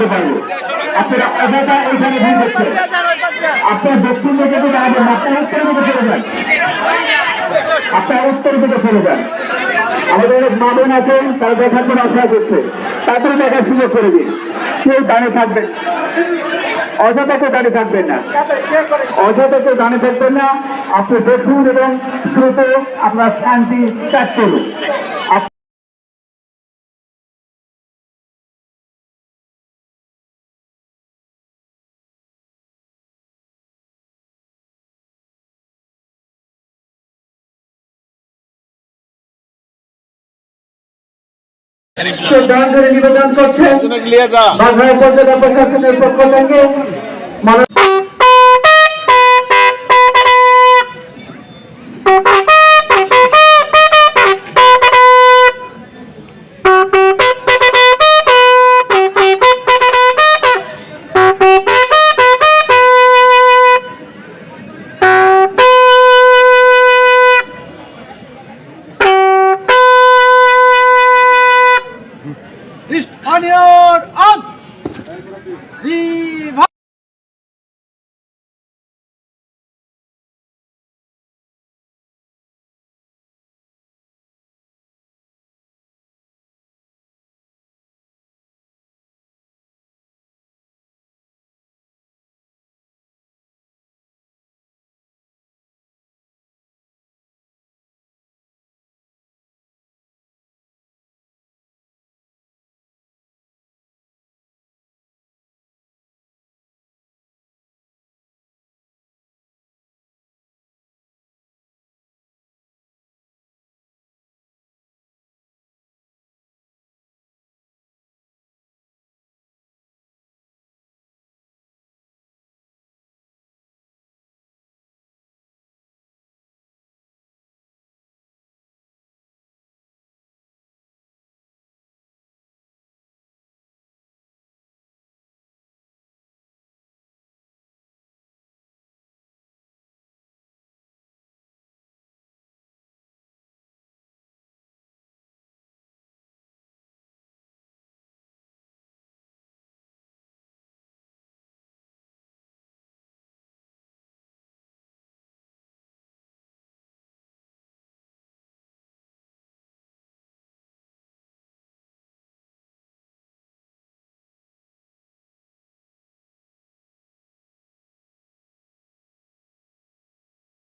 করতে পারব। আপনারা অযথা এখানে ভিড় করছেন। আপনার দক্ষিণ দিকে দাঁড়াবেন না, আপনার উত্তর দিকে চলে যান। আপনার উত্তর দিকে চলে যান। আমাদের অনেক মা বোন তারা দেখার জন্য আশা করছে। তারপরে দেখার সুযোগ করে দিন। কেউ দাঁড়িয়ে থাকবেন। অযথা কেউ দাঁড়িয়ে থাকবেন না। অযথা কেউ দাঁড়িয়ে থাকবেন না। আপনি দেখুন এবং দ্রুত আপনার শান্তি ত্যাগ করুন। নিবেদন করছেন বাংলায় পর্যটন প্রশাসনের পক্ষ থেকে E...